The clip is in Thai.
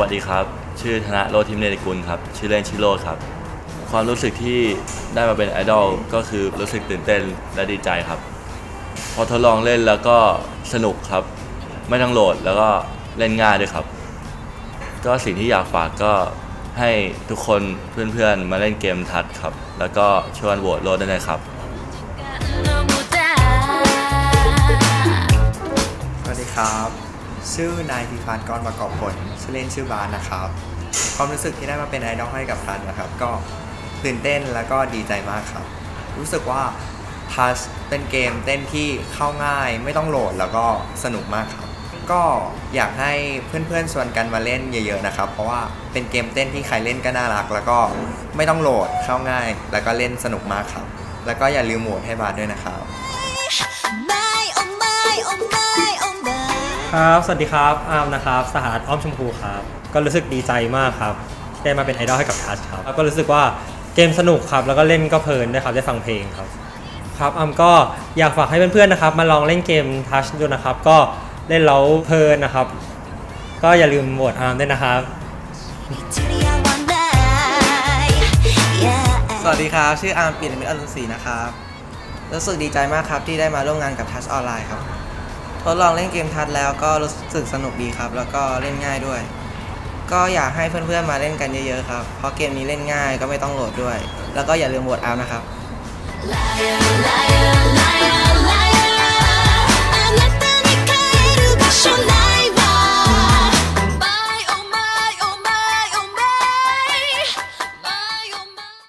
วัสดีครับ ชื่อธนโรธิมเนติกุลครับ ชื่อเล่นชื่อโรดครับ ความรู้สึกที่ได้มาเป็นไอดอลก็คือรู้สึกตื่นเต้นและดีใจครับ พอทดลองเล่นแล้วก็สนุกครับ ไม่ต้องโหลดแล้วก็เล่นง่ายด้วยครับ ก็สิ่งที่อยากฝากก็ให้ทุกคนเพื่อนๆ มาเล่นเกมทัดครับ แล้วก็ชวนโหวตโหลดได้เลยครับ สวัสดีครับ ชื่อนายพิพัฒน์กรประกอบผลชื่อเล่นชื่อบานนะครับ ความรู้สึกที่ได้มาเป็นไอดอลให้กับทันนะครับ ก็ตื่นเต้นแล้วก็ดีใจมากครับ รู้สึกว่าทัชเป็นเกมเต้นที่เข้าง่าย ไม่ต้องโหลดแล้วก็สนุกมากครับ ก็อยากให้เพื่อนๆชวนกันมาเล่นเยอะๆนะครับ เพราะว่าเป็นเกมเต้นที่ใครเล่นก็น่ารัก แล้วก็ไม่ต้องโหลดเข้าง่าย แล้วก็เล่นสนุกมากครับ แล้วก็อย่าลืมโหวตให้บาสด้วยนะครับ ครับ สวัสดีครับ อาร์มนะครับ สหรัฐอ้อมชมพูครับ ก็รู้สึกดีใจมากครับ ที่ได้มาเป็นไอดอลให้กับทัชครับ แล้วก็รู้สึกว่าเกมสนุกครับ แล้วก็เล่นก็เพลินด้วยครับ ได้ฟังเพลงครับ ครับอาร์มก็อยากฝากให้เพื่อนๆนะครับ มาลองเล่นเกมทัชดูนะครับ ก็เล่นแล้วเพลินนะครับ ก็อย่าลืมโหวตอาร์มด้วยนะครับ Victoria one night yeah สวัสดีครับ ชื่ออาร์มปิ่นมิตรอรุณศรีนะครับ รู้สึกดีใจมากครับที่ได้มาร่วมงานกับทัชออนไลน์ครับ ทดลองเล่นเกมทัดแล้วก็รู้สึกสนุกดีครับ แล้วก็เล่นง่ายด้วย ก็อยากให้เพื่อนๆมาเล่นกันเยอะๆครับ เพราะเกมนี้เล่นง่ายก็ไม่ต้องโหลดด้วย แล้วก็อย่าลืมโหวตอานะครับ